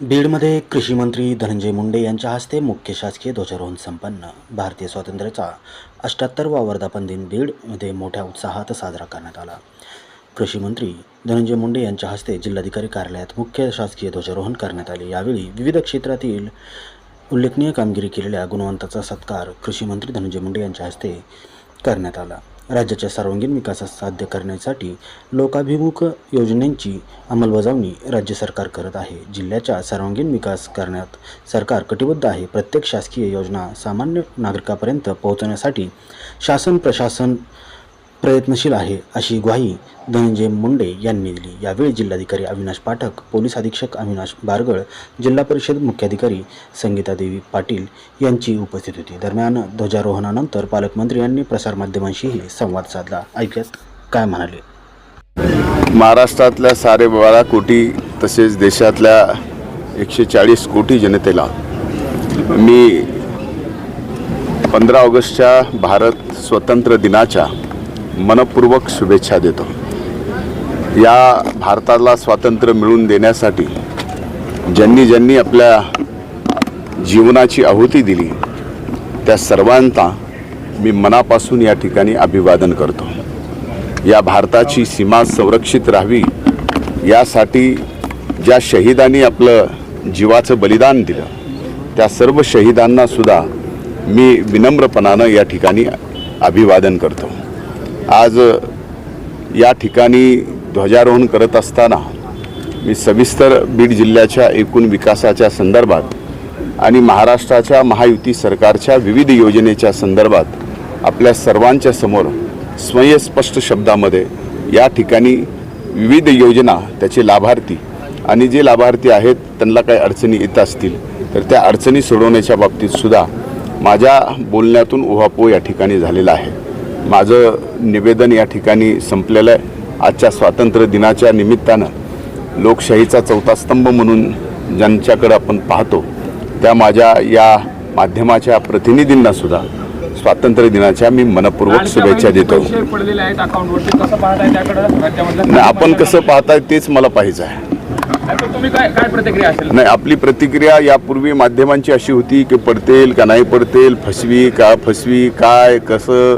बीडमध्ये कृषी मंत्री धनंजय मुंडे यांच्या हस्ते मुख्य शासकीय ध्वजारोहण संपन्न. भारतीय स्वातंत्र्याचा अष्ट्याहत्तरवा वर्धापन दिन बीडमध्ये मोठ्या उत्साहात साजरा करण्यात आला. कृषी मंत्री धनंजय मुंडे यांच्या हस्ते जिल्हाधिकारी कार्यालयात मुख्य शासकीय ध्वजारोहण करण्यात आले. यावेळी विविध क्षेत्रातील उल्लेखनीय कामगिरी केलेल्या गुणवंताचा सत्कार कृषी मंत्री धनंजय मुंडे यांच्या हस्ते करण्यात आला. राज्याच्या सर्वांगीण विकासास साध्य करण्यासाठी लोकाभिमुख योजनांची अंमलबजावणी राज्य सरकार करत आहे. जिल्ह्याचा सर्वांगीण विकास करण्यात सरकार कटिबद्ध आहे. प्रत्येक शासकीय योजना सामान्य नागरिकापर्यंत पोहोचवण्यासाठी शासन प्रशासन प्रयत्नशील आहे अशी ग्वाही धनंजय मुंडे यांनी दिली. यावेळी जिल्हाधिकारी अविनाश पाठक पोलीस अधीक्षक अविनाश बारगळ जिल्हा परिषद मुख्याधिकारी संगीता देवी पाटील यांची उपस्थित होती. दरम्यान ध्वजारोहणानंतर पालकमंत्री यांनी प्रसारमाध्यमांशीही संवाद साधला. ऐकत काय म्हणाले? महाराष्ट्रातल्या साडे बारा कोटी तसेच देशातल्या एकशे चाळीस कोटी जनतेला मी पंधरा ऑगस्टच्या भारत स्वतंत्र दिनाच्या मनपूर्वक शुभेच्छा देतो. या भारताला स्वातंत्र्य मिळवून देण्यासाठी ज्यांनी ज्यांनी आपल्या जीवनाची आहुती दिली त्या सर्वांना मी मनापासून या ठिकाणी अभिवादन करतो. या भारताची सीमा संरक्षित राहावी यासाठी ज्या शहीदांनी आपलं जीवाचं बलिदान दिलं त्या सर्व शहीदांना सुद्धा मी विनम्रपणानं या ठिकाणी अभिवादन करतो. आज या ठिकाणी ध्वजारोहण करत असताना मी सविस्तर बीड जिल्ह्याच्या एकूण विकासाच्या संदर्भात आणि महाराष्ट्राच्या महायुती सरकारच्या विविध योजनेच्या संदर्भात आपल्या सर्वांच्या समोर स्वयंस्पष्ट शब्दामध्ये या ठिकाणी विविध योजना त्याचे लाभार्थी आणि जे लाभार्थी आहेत त्यांना काही अडचणी येत असतील तर त्या अडचणी सोडवण्याच्या बाबतीतसुद्धा माझ्या बोलण्यातून उहापोह या ठिकाणी झालेला आहे. माझं निवेदन या ठिकाणी संपलेलं आहे. आजच्या स्वातंत्र्य दिनाच्या निमित्तानं लोकशाहीचा चौथा स्तंभ म्हणून ज्यांच्याकडे आपण पाहतो त्या माझ्या या माध्यमाच्या प्रतिनिधींना सुद्धा स्वातंत्र्य दिनाच्या मी मनपूर्वक शुभेच्छा देतो. आपण कसं पाहताय तेच मला पाहिजे आहे. नाही आपली प्रतिक्रिया यापूर्वी माध्यमांची अशी होती की पडतेल का नाही पडतेल फसवी का फसवी काय कसं?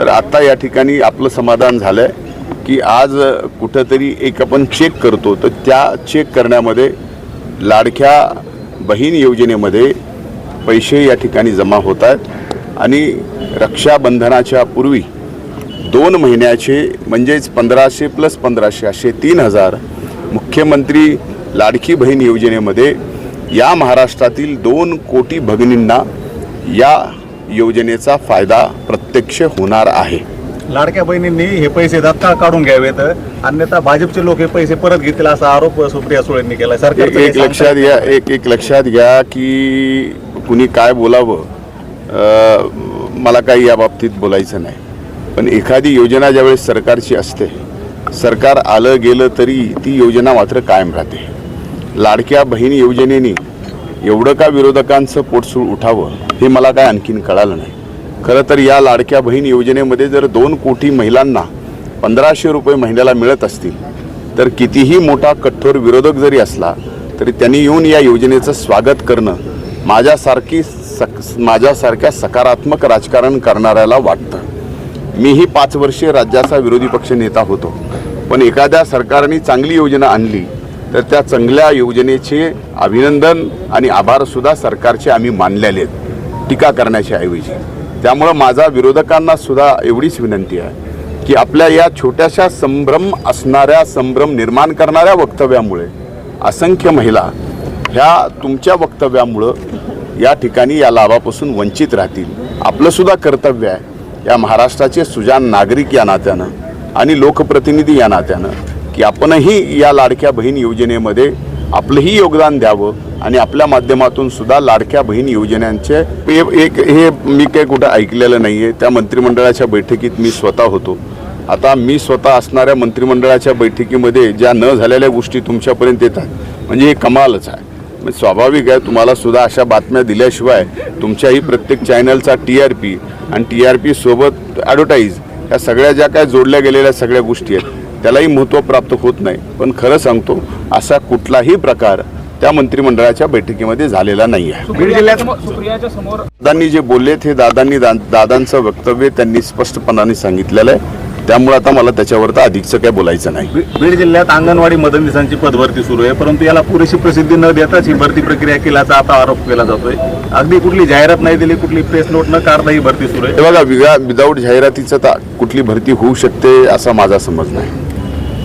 तर आता या ठिकाणी आपलं समाधान झालं आहे की आज कुठंतरी एक आपण चेक करतो. तर त्या चेक करण्यामध्ये लाडक्या बहीण योजनेमध्ये पैसे या ठिकाणी जमा होत आहेत. आणि रक्षाबंधनाच्या पूर्वी दोन महिन्याचे म्हणजेच पंधराशे प्लस पंधराशे असे तीन हजार मुख्यमंत्री लाडकी बहीण योजनेमध्ये या महाराष्ट्रातील दोन कोटी भगिनींना या योजनेचा फायदा प्रत्यक्ष होणार आहे. लाडक्या बहिणींनी हे पैसे तात्काळ काढून घ्यावेत. अन्यथा भाजपचे लोक हे पैसे परत घेतील असा आरोप सुप्रिया सुळेंनी केला एक सरकारचं एक लक्षात घ्या. एक एक लक्षात घ्या की कुणी काय बोलावं मला काही या बाबतीत बोलायचं नाही. पण एखादी योजना ज्यावेळेस सरकारची असते सरकार आलं गेलं तरी ती योजना मात्र कायम राहते. लाडक्या बहीण योजनेने एवढं का विरोधकांचं पोटसूळ उठावं हे मला काय आणखीन कळालं नाही. खरं तर या लाडक्या बहीण योजनेमध्ये जर दोन कोटी महिलांना पंधराशे रुपये महिन्याला मिळत असतील तर कितीही मोठा कठोर विरोधक जरी असला तरी त्यांनी येऊन या योजनेचं स्वागत करणं माझ्यासारखी सक माझ्यासारख्या सकारात्मक राजकारण करणाऱ्याला वाटतं. मीही पाच वर्षे राज्याचा विरोधी पक्ष नेता होतो पण एखाद्या सरकारने चांगली योजना आणली तर त्या चांगल्या योजनेचे अभिनंदन आणि आभारसुद्धा सरकारचे आम्ही मानलेले आहेत टीका करण्याच्या ऐवजी. त्यामुळं माझा विरोधकांना सुद्धा एवढीच विनंती आहे की आपल्या या छोट्याशा संभ्रम असणाऱ्या संभ्रम निर्माण करणाऱ्या वक्तव्यामुळे असंख्य महिला ह्या तुमच्या वक्तव्यामुळं या ठिकाणी या लाभापासून वंचित राहतील. आपलंसुद्धा कर्तव्य आहे या महाराष्ट्राचे सुजान नागरिक या नात्यानं आणि लोकप्रतिनिधी या नात्यानं की आपणही या लाडक्या बहीण योजनेमध्ये आपलंही योगदान द्यावं आणि आपल्या माध्यमातून सुद्धा लाडक्या बहीण योजनांचे एक हे मी काही कुठं ऐकलेलं नाही आहे त्या मंत्रिमंडळाच्या बैठकीत मी स्वतः होतो. आता मी स्वतः असणाऱ्या मंत्रिमंडळाच्या बैठकीमध्ये ज्या न झालेल्या गोष्टी तुमच्यापर्यंत येतात म्हणजे हे कमालच आहे. म्हणजे स्वाभाविक आहे तुम्हाला सुद्धा अशा बातम्या दिल्याशिवाय तुमच्याही प्रत्येक चॅनलचा टी आर पी आणि टी आर पी सोबत ॲडव्हर्टाईज ह्या सगळ्या ज्या काय जोडल्या गेलेल्या सगळ्या गोष्टी आहेत त्यालाही महत्त्व प्राप्त होत नाही. पण खरं सांगतो असा कुठलाही प्रकार त्या मंत्रिमंडळाच्या बैठकीमध्ये झालेला नाही आहे सुप्रियाच्या समोर दादांनी जे बोललेत हे दादांनी दा- दादांचं वक्तव्य त्यांनी स्पष्टपणाने सांगितलेलं आहे. त्यामुळे आता मला त्याच्यावर तर अधिकचं काय बोलायचं नाही. बी- बीड जिल्ह्यात अंगणवाडी मदतनीसांची पदभरती सुरू आहे. परंतु याला पुरेशी प्रसिद्धी न देताच ही भरती प्रक्रिया केल्याचा आता आरोप केला जातोय. अगदी कुठली जाहिरात नाही दिली कुठली प्रेस नोट न काढता ही भरती सुरू आहे. हे बघा विगा विदाऊट जाहिरातीचं तर कुठली भरती होऊ शकते असा माझा समज नाही.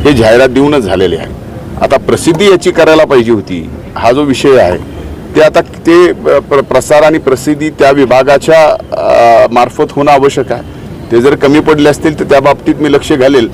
हे जाहिरात देऊनच झालेले आहे. आता प्रसिद्धी याची करायला पाहिजे होती हा जो विषय आहे ते आता ते प्र- प्रसार आणि प्रसिद्धी त्या विभागाच्या मार्फत होणं आवश्यक आहे. ते जर कमी पडले असतील तर त्या बाबतीत मी लक्ष घालेल.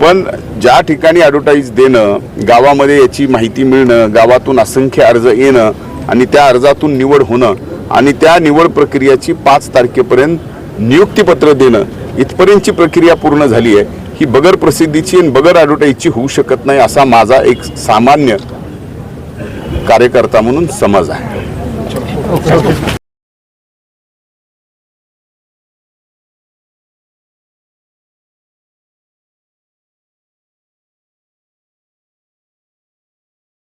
पण ज्या ठिकाणी ॲडव्हर्टाईज देणं गावामध्ये याची माहिती मिळणं गावातून असंख्य अर्ज येणं आणि त्या अर्जातून निवड होणं आणि त्या निवड प्रक्रियेची पाच तारखेपर्यंत नियुक्तीपत्र देणं इथपर्यंतची प्रक्रिया पूर्ण झाली आहे ही बगर प्रसिद्धीची आणि बगर ॲडव्हर्टाईजची होऊ शकत नाही असा माझा एक सामान्य कार्यकर्ता म्हणून समज आहे.